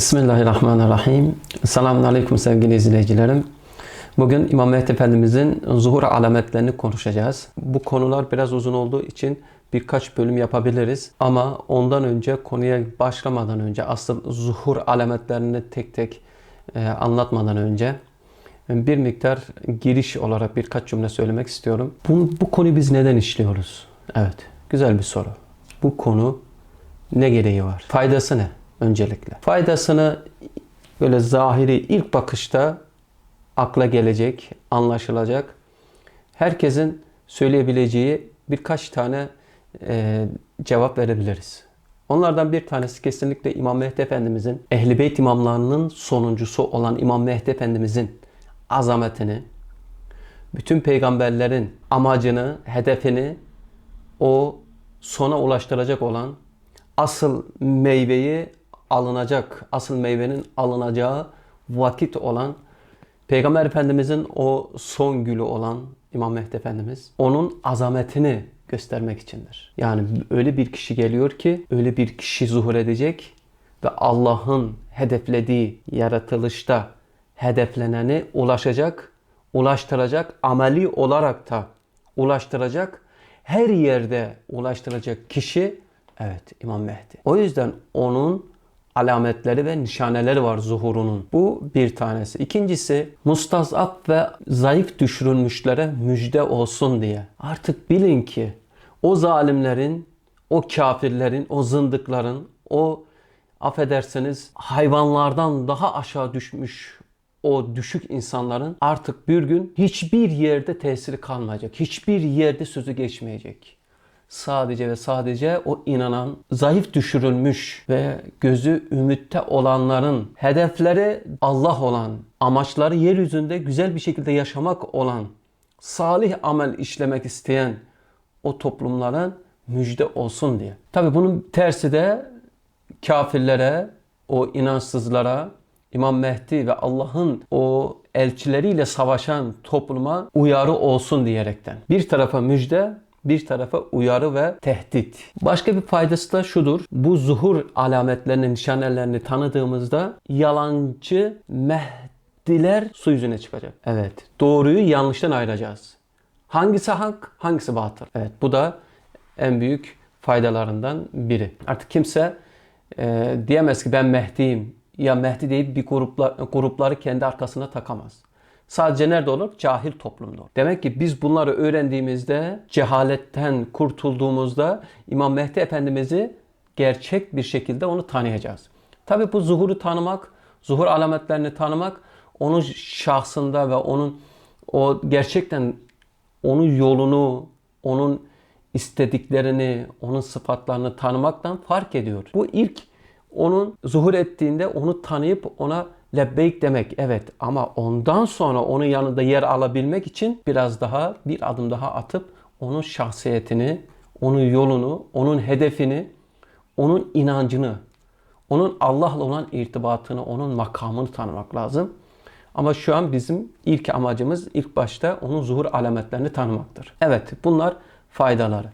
Bismillahirrahmanirrahim. Selamun Aleyküm sevgili izleyicilerim. Bugün İmam Mehdi Efendimizin zuhur alametlerini konuşacağız. Bu konular biraz uzun olduğu için birkaç bölüm yapabiliriz. Ama ondan önce konuya başlamadan önce asıl zuhur alametlerini tek tek e, anlatmadan önce bir miktar giriş olarak birkaç cümle söylemek istiyorum. Bu, bu konuyu biz neden işliyoruz? Evet, güzel bir soru. Bu konu ne gereği var? Faydası ne öncelikle? Faydasını böyle zahiri ilk bakışta akla gelecek, anlaşılacak. Herkesin söyleyebileceği birkaç tane e, cevap verebiliriz. Onlardan bir tanesi kesinlikle İmam Mehdi Efendimizin, Ehl-i Beyt imamlarının sonuncusu olan İmam Mehdi Efendimizin azametini, bütün peygamberlerin amacını, hedefini o sona ulaştıracak olan asıl meyveyi alınacak, asıl meyvenin alınacağı vakit olan Peygamber Efendimizin o son gülü olan İmam Mehdi Efendimiz onun azametini göstermek içindir. Yani öyle bir kişi geliyor ki öyle bir kişi zuhur edecek ve Allah'ın hedeflediği yaratılışta hedefleneni ulaşacak, ulaştıracak, ameli olarak da ulaştıracak, her yerde ulaştıracak kişi evet İmam Mehdi. O yüzden onun alametleri ve nişaneleri var zuhurunun. Bu bir tanesi. İkincisi mustazap ve zayıf düşürülmüşlere müjde olsun diye. Artık bilin ki o zalimlerin, o kafirlerin, o zındıkların, o affedersiniz hayvanlardan daha aşağı düşmüş o düşük insanların artık bir gün hiçbir yerde tesiri kalmayacak. Hiçbir yerde sözü geçmeyecek sadece ve sadece o inanan, zayıf düşürülmüş ve gözü ümitte olanların hedefleri Allah olan, amaçları yeryüzünde güzel bir şekilde yaşamak olan, salih amel işlemek isteyen o toplumlara müjde olsun diye. Tabi bunun tersi de kafirlere, o inançsızlara, İmam Mehdi ve Allah'ın o elçileriyle savaşan topluma uyarı olsun diyerekten. Bir tarafa müjde, bir tarafa uyarı ve tehdit. Başka bir faydası da şudur. Bu zuhur alametlerini, nişanelerini tanıdığımızda yalancı Mehdiler su yüzüne çıkacak. Evet. Doğruyu yanlıştan ayıracağız. Hangisi hak, hangisi batıl? Evet. Bu da en büyük faydalarından biri. Artık kimse e, diyemez ki ben Mehdi'yim ya Mehdi deyip bir gruplar, grupları kendi arkasına takamaz. Sadece nerede olur? Cahil toplumda olur. Demek ki biz bunları öğrendiğimizde, cehaletten kurtulduğumuzda İmam Mehdi Efendimiz'i gerçek bir şekilde onu tanıyacağız. Tabi bu zuhuru tanımak, zuhur alametlerini tanımak onun şahsında ve onun o gerçekten onun yolunu, onun istediklerini, onun sıfatlarını tanımaktan fark ediyor. Bu ilk onun zuhur ettiğinde onu tanıyıp ona lebbeyk demek evet ama ondan sonra onun yanında yer alabilmek için biraz daha bir adım daha atıp onun şahsiyetini, onun yolunu, onun hedefini, onun inancını, onun Allah'la olan irtibatını, onun makamını tanımak lazım. Ama şu an bizim ilk amacımız ilk başta onun zuhur alametlerini tanımaktır. Evet bunlar faydaları.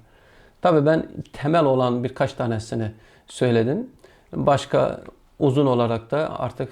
Tabi ben temel olan birkaç tanesini söyledim. Başka uzun olarak da artık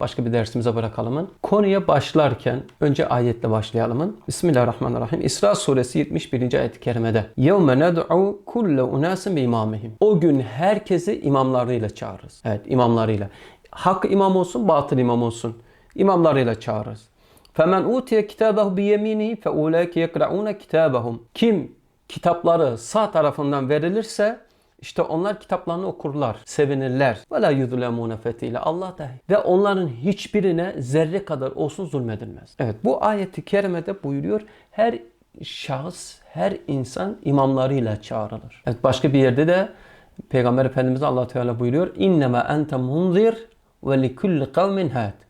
başka bir dersimize bırakalımın. Konuya başlarken önce ayetle başlayalımın. Bismillahirrahmanirrahim. İsra suresi 71. ayet-i kerimede. يَوْمَ نَدْعُوا كُلَّ اُنَاسٍ بِاِمَامِهِمْ O gün herkesi imamlarıyla çağırırız. Evet imamlarıyla. Hak imam olsun, batıl imam olsun. İmamlarıyla çağırırız. فَمَنْ اُوتِيَ كِتَابَهُ بِيَم۪ينِهِ فَاُولَٰئِكَ يَقْرَعُونَ كِتَابَهُمْ Kim kitapları sağ tarafından verilirse işte onlar kitaplarını okurlar, sevinirler. Ve la yuzlemune fetile. Allah da ve onların hiçbirine zerre kadar olsun zulmedilmez. Evet bu ayeti kerimede buyuruyor. Her şahıs, her insan imamlarıyla çağrılır. Evet başka bir yerde de Peygamber Efendimiz Allah Teala buyuruyor. İnnema ente munzir ve li kulli kavmin had.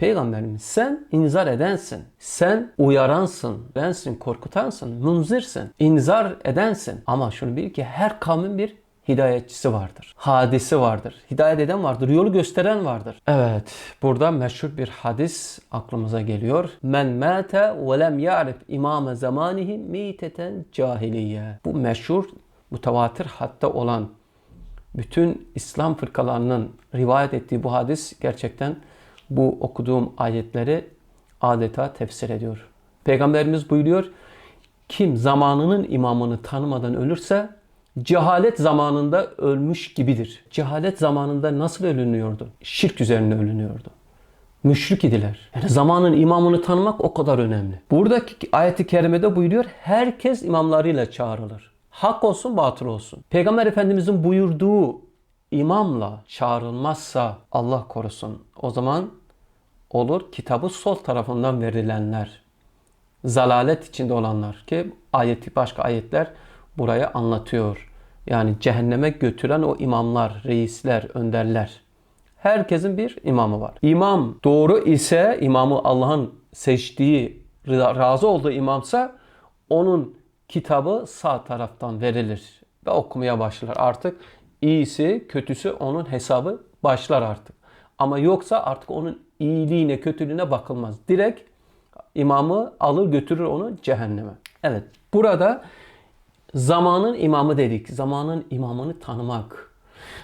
Peygamberimiz sen inzar edensin. Sen uyaransın. Bensin, korkutansın. Munzirsin. İnzar edensin. Ama şunu bil ki her kavmin bir hidayetçisi vardır. Hadisi vardır. Hidayet eden vardır. Yolu gösteren vardır. Evet. Burada meşhur bir hadis aklımıza geliyor. Men mâte ve lem ya'rif imame zamanihi miteten cahiliye. Bu meşhur, mutavatir hatta olan bütün İslam fırkalarının rivayet ettiği bu hadis gerçekten bu okuduğum ayetleri adeta tefsir ediyor. Peygamberimiz buyuruyor, kim zamanının imamını tanımadan ölürse cehalet zamanında ölmüş gibidir. Cehalet zamanında nasıl ölünüyordu? Şirk üzerine ölünüyordu. Müşrik idiler. Yani zamanın imamını tanımak o kadar önemli. Buradaki ayeti kerimede buyuruyor herkes imamlarıyla çağrılır. Hak olsun batıl olsun. Peygamber Efendimizin buyurduğu imamla çağrılmazsa Allah korusun. O zaman olur kitabı sol tarafından verilenler. Zalalet içinde olanlar ki ayeti başka ayetler burayı anlatıyor. Yani cehenneme götüren o imamlar, reisler, önderler. Herkesin bir imamı var. İmam doğru ise, imamı Allah'ın seçtiği, razı olduğu imamsa onun kitabı sağ taraftan verilir ve okumaya başlar. Artık iyisi, kötüsü onun hesabı başlar artık. Ama yoksa artık onun iyiliğine, kötülüğüne bakılmaz. Direkt imamı alır götürür onu cehenneme. Evet burada zamanın imamı dedik. Zamanın imamını tanımak.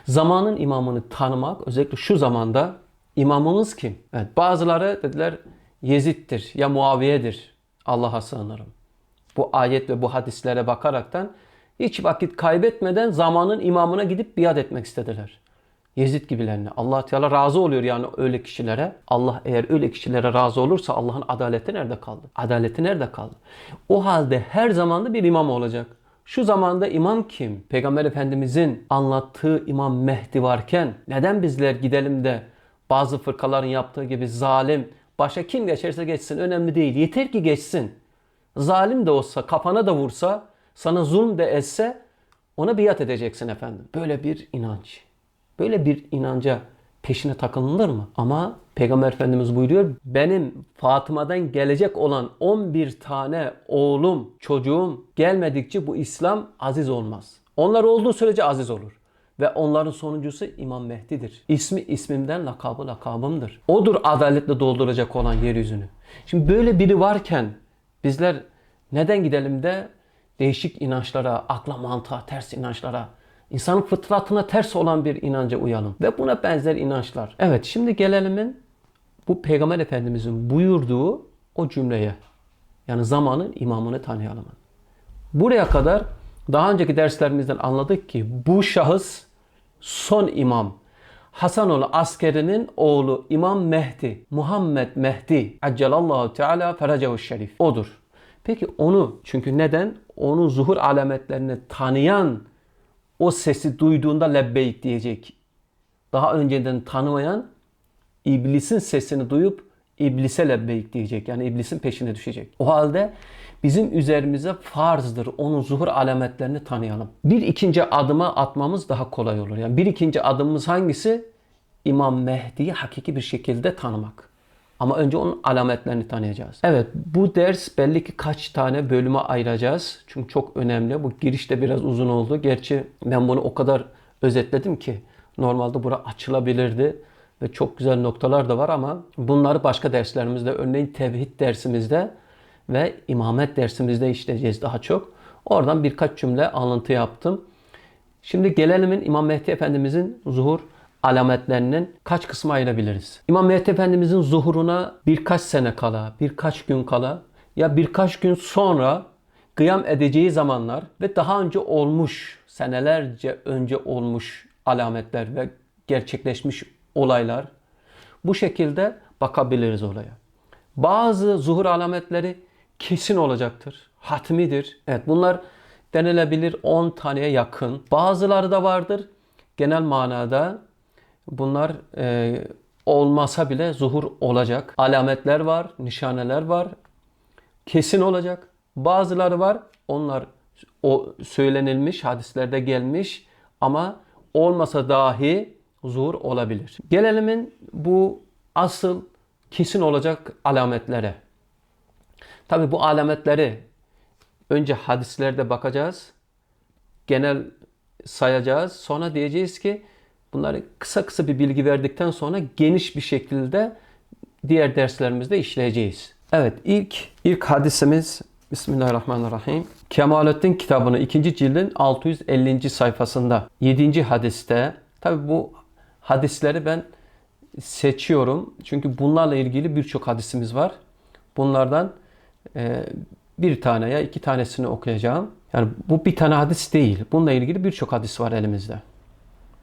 Zamanın imamını tanımak özellikle şu zamanda imamımız kim? Evet bazıları dediler Yezid'dir ya Muaviye'dir. Allah'a sığınırım. Bu ayet ve bu hadislere bakaraktan hiç vakit kaybetmeden zamanın imamına gidip biat etmek istediler. Yezid gibilerine. Allah Teala razı oluyor yani öyle kişilere. Allah eğer öyle kişilere razı olursa Allah'ın adaleti nerede kaldı? Adaleti nerede kaldı? O halde her zamanda bir imam olacak. Şu zamanda imam kim? Peygamber Efendimizin anlattığı İmam Mehdi varken neden bizler gidelim de bazı fırkaların yaptığı gibi zalim başa kim geçerse geçsin önemli değil. Yeter ki geçsin. Zalim de olsa, kafana da vursa, sana zulm de etse ona biat edeceksin efendim. Böyle bir inanç. Böyle bir inanca peşine takılınır mı? Ama Peygamber Efendimiz buyuruyor benim Fatıma'dan gelecek olan 11 tane oğlum, çocuğum gelmedikçe bu İslam aziz olmaz. Onlar olduğu sürece aziz olur. Ve onların sonuncusu İmam Mehdi'dir. İsmi ismimden, lakabı lakabımdır. Odur adaletle dolduracak olan yeryüzünü. Şimdi böyle biri varken bizler neden gidelim de değişik inançlara, akla mantığa ters inançlara, insanın fıtratına ters olan bir inanca uyalım. Ve buna benzer inançlar. Evet şimdi gelelimin bu Peygamber Efendimizin buyurduğu o cümleye. Yani zamanın imamını tanıyalım. Buraya kadar daha önceki derslerimizden anladık ki bu şahıs son imam. Hasanoğlu askerinin oğlu İmam Mehdi, Muhammed Mehdi, Accelallahu Teala feracehu şerif. Odur. Peki onu, çünkü neden? Onun zuhur alametlerini tanıyan o sesi duyduğunda lebbeyk diyecek. Daha önceden tanımayan iblisin sesini duyup iblise lebbeyk diyecek. Yani iblisin peşine düşecek. O halde bizim üzerimize farzdır onun zuhur alametlerini tanıyalım. Bir ikinci adıma atmamız daha kolay olur. Yani bir ikinci adımımız hangisi? İmam Mehdi'yi hakiki bir şekilde tanımak. Ama önce onun alametlerini tanıyacağız. Evet bu ders belli ki kaç tane bölüme ayıracağız. Çünkü çok önemli. Bu girişte biraz uzun oldu. Gerçi ben bunu o kadar özetledim ki normalde bura açılabilirdi. Ve çok güzel noktalar da var ama bunları başka derslerimizde örneğin tevhid dersimizde ve imamet dersimizde işleyeceğiz daha çok. Oradan birkaç cümle alıntı yaptım. Şimdi gelelimin İmam Mehdi Efendimizin zuhur alametlerinin kaç kısmı ayırabiliriz? İmam Mehdi Efendimizin zuhuruna birkaç sene kala, birkaç gün kala ya birkaç gün sonra kıyam edeceği zamanlar ve daha önce olmuş, senelerce önce olmuş alametler ve gerçekleşmiş olaylar bu şekilde bakabiliriz olaya. Bazı zuhur alametleri kesin olacaktır. Hatmidir. Evet bunlar denilebilir 10 taneye yakın. Bazıları da vardır. Genel manada bunlar e, olmasa bile zuhur olacak. Alametler var, nişaneler var. Kesin olacak. Bazıları var. Onlar o söylenilmiş, hadislerde gelmiş ama olmasa dahi zuhur olabilir. Gelelimin bu asıl kesin olacak alametlere. Tabi bu alametleri önce hadislerde bakacağız. Genel sayacağız. Sonra diyeceğiz ki bunları kısa kısa bir bilgi verdikten sonra geniş bir şekilde diğer derslerimizde işleyeceğiz. Evet ilk ilk hadisimiz Bismillahirrahmanirrahim. Kemalettin kitabının ikinci cildin 650. sayfasında 7. hadiste tabi bu hadisleri ben seçiyorum. Çünkü bunlarla ilgili birçok hadisimiz var. Bunlardan e, bir tane ya iki tanesini okuyacağım. Yani bu bir tane hadis değil. Bununla ilgili birçok hadis var elimizde.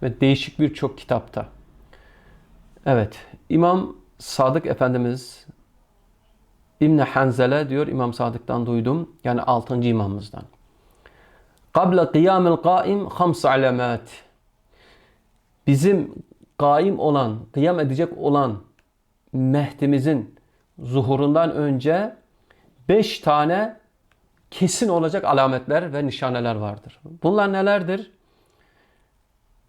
Ve değişik birçok kitapta. Evet. İmam Sadık Efendimiz İbn Hanzele diyor İmam Sadık'tan duydum. Yani 6. imamımızdan. Qabla qiyamil qaim hams alamat. Bizim kaim olan, kıyam edecek olan Mehdi'mizin zuhurundan önce beş tane kesin olacak alametler ve nişaneler vardır. Bunlar nelerdir?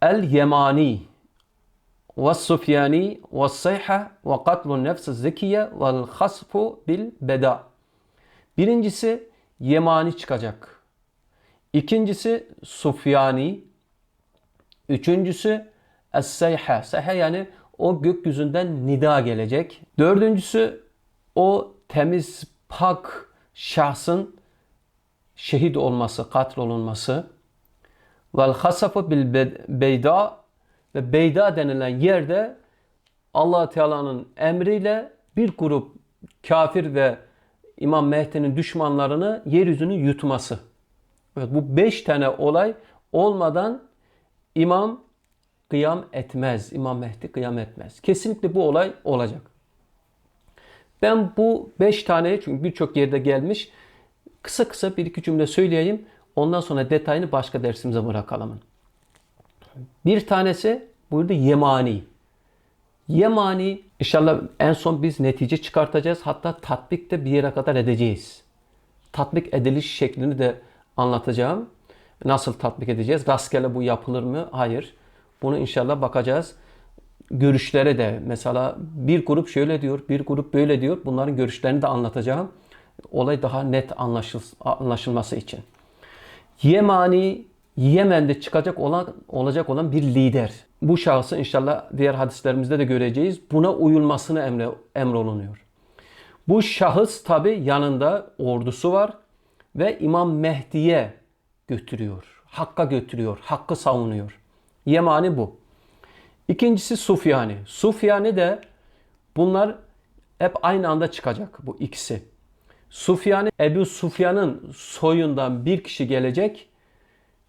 El Yemani ve Sufyani ve Sayha ve Katlun Nefs Zekiye ve Hasfu bil Beda. Birincisi Yemani çıkacak. İkincisi Sufyani. Üçüncüsü Es-Sayha. Sayha yani o gökyüzünden nida gelecek. Dördüncüsü o temiz, pak şahsın şehit olması, katlolunması. Vel hasafu bil beyda ve beyda denilen yerde allah Teala'nın emriyle bir grup kafir ve İmam Mehdi'nin düşmanlarını yeryüzünü yutması. Evet, bu beş tane olay olmadan İmam kıyam etmez. İmam Mehdi kıyam etmez. Kesinlikle bu olay olacak. Ben bu beş tane çünkü birçok yerde gelmiş kısa kısa bir iki cümle söyleyeyim. Ondan sonra detayını başka dersimize bırakalım. Bir tanesi burada Yemani. Yemani inşallah en son biz netice çıkartacağız. Hatta tatbikte bir yere kadar edeceğiz. Tatbik ediliş şeklini de anlatacağım. Nasıl tatbik edeceğiz? Rastgele bu yapılır mı? Hayır. Bunu inşallah bakacağız. Görüşlere de mesela bir grup şöyle diyor, bir grup böyle diyor. Bunların görüşlerini de anlatacağım. Olay daha net anlaşıl, anlaşılması için. Yemani Yemen'de çıkacak olan olacak olan bir lider. Bu şahsı inşallah diğer hadislerimizde de göreceğiz. Buna uyulmasını emre, emrolunuyor. Bu şahıs tabi yanında ordusu var ve İmam Mehdi'ye götürüyor. Hakka götürüyor. Hakkı savunuyor. Yemani bu. İkincisi Sufyani. Sufyani de bunlar hep aynı anda çıkacak bu ikisi. Sufyani Ebu Sufyan'ın soyundan bir kişi gelecek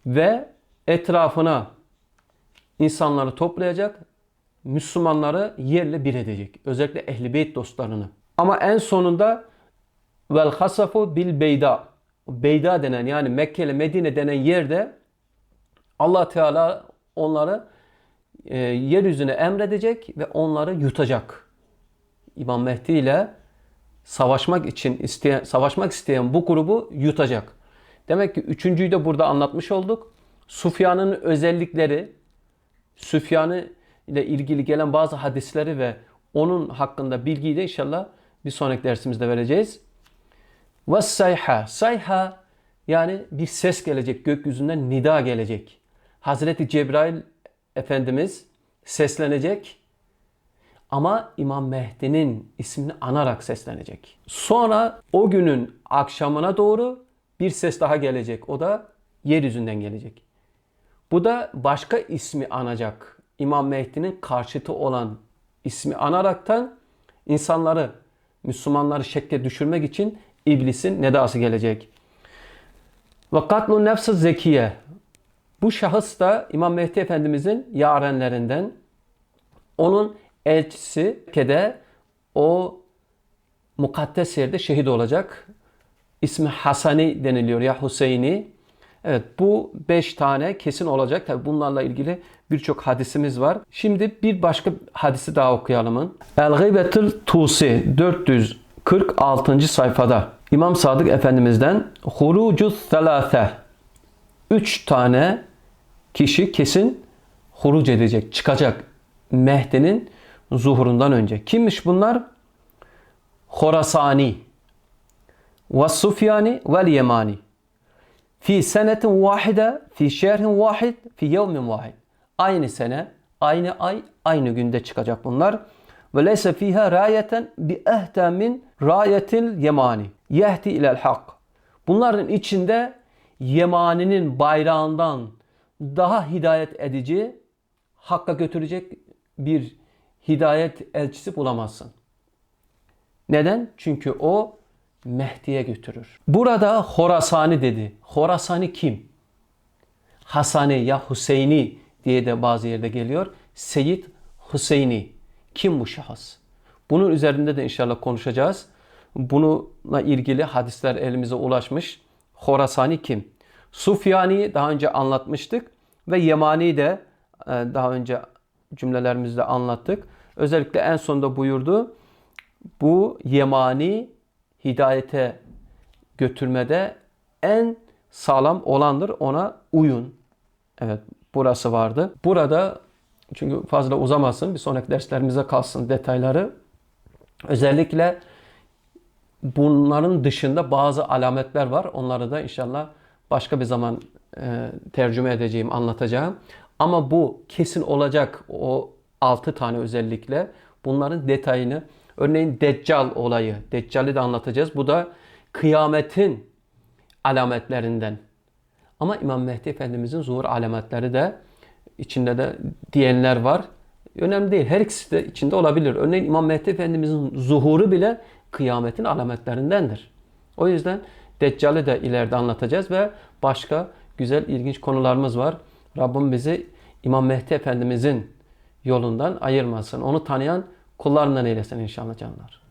ve etrafına insanları toplayacak, Müslümanları yerle bir edecek. Özellikle Ehli Beyt dostlarını. Ama en sonunda vel hasafu bil beyda. Beyda denen yani Mekke ile Medine denen yerde Allah Teala onları e, yeryüzüne emredecek ve onları yutacak. İmam Mehdi ile savaşmak için isteyen, savaşmak isteyen bu grubu yutacak. Demek ki üçüncüyü de burada anlatmış olduk. Sufyan'ın özellikleri, Süfyan'ı ile ilgili gelen bazı hadisleri ve onun hakkında bilgiyi de inşallah bir sonraki dersimizde vereceğiz. Ve sayha. Sayha yani bir ses gelecek, gökyüzünden nida gelecek. Hazreti Cebrail Efendimiz seslenecek ama İmam Mehdi'nin ismini anarak seslenecek. Sonra o günün akşamına doğru bir ses daha gelecek. O da yeryüzünden gelecek. Bu da başka ismi anacak. İmam Mehdi'nin karşıtı olan ismi anaraktan insanları, Müslümanları şekke düşürmek için iblisin nedası gelecek. Ve katlu nefsi zekiye. Bu şahıs da İmam Mehdi Efendimizin yarenlerinden. Onun elçisi kede o mukaddes yerde şehit olacak. İsmi Hasani deniliyor ya Hüseyini. Evet bu beş tane kesin olacak. Tabi bunlarla ilgili birçok hadisimiz var. Şimdi bir başka hadisi daha okuyalım. El-Gıybetül Tusi 446. sayfada İmam Sadık Efendimiz'den Hurucu Thalâfe Üç tane kişi kesin huruc edecek, çıkacak Mehdi'nin zuhurundan önce. Kimmiş bunlar? Horasani ve Sufyani ve Yemani. Fi senetin vahide, fi şehrin vahid, fi yevmin vahid. Aynı sene, aynı ay, aynı günde çıkacak bunlar. Ve leyse fiha rayeten bi ehta min rayetil yemani. Yehdi ilel hak. Bunların içinde Yemani'nin bayrağından daha hidayet edici, hakka götürecek bir hidayet elçisi bulamazsın. Neden? Çünkü o Mehdi'ye götürür. Burada Horasani dedi. Horasani kim? Hasani ya Hüseyini diye de bazı yerde geliyor. Seyyid Hüseyini. Kim bu şahıs? Bunun üzerinde de inşallah konuşacağız. Bununla ilgili hadisler elimize ulaşmış. Horasani kim? Sufyani daha önce anlatmıştık ve Yemani de e, daha önce cümlelerimizde anlattık. Özellikle en sonunda buyurdu. Bu Yemani hidayete götürmede en sağlam olandır. Ona uyun. Evet burası vardı. Burada çünkü fazla uzamasın bir sonraki derslerimize kalsın detayları. Özellikle bunların dışında bazı alametler var. Onları da inşallah başka bir zaman e, tercüme edeceğim, anlatacağım. Ama bu kesin olacak o 6 tane özellikle. Bunların detayını örneğin Deccal olayı. Deccal'i de anlatacağız. Bu da kıyametin alametlerinden. Ama İmam Mehdi Efendimizin zuhur alametleri de içinde de diyenler var. Önemli değil. Her ikisi de içinde olabilir. Örneğin İmam Mehdi Efendimizin zuhuru bile kıyametin alametlerindendir. O yüzden Deccal'i de ileride anlatacağız ve başka güzel ilginç konularımız var. Rabbim bizi İmam Mehdi Efendimizin yolundan ayırmasın. Onu tanıyan kullarından eylesin inşallah canlar.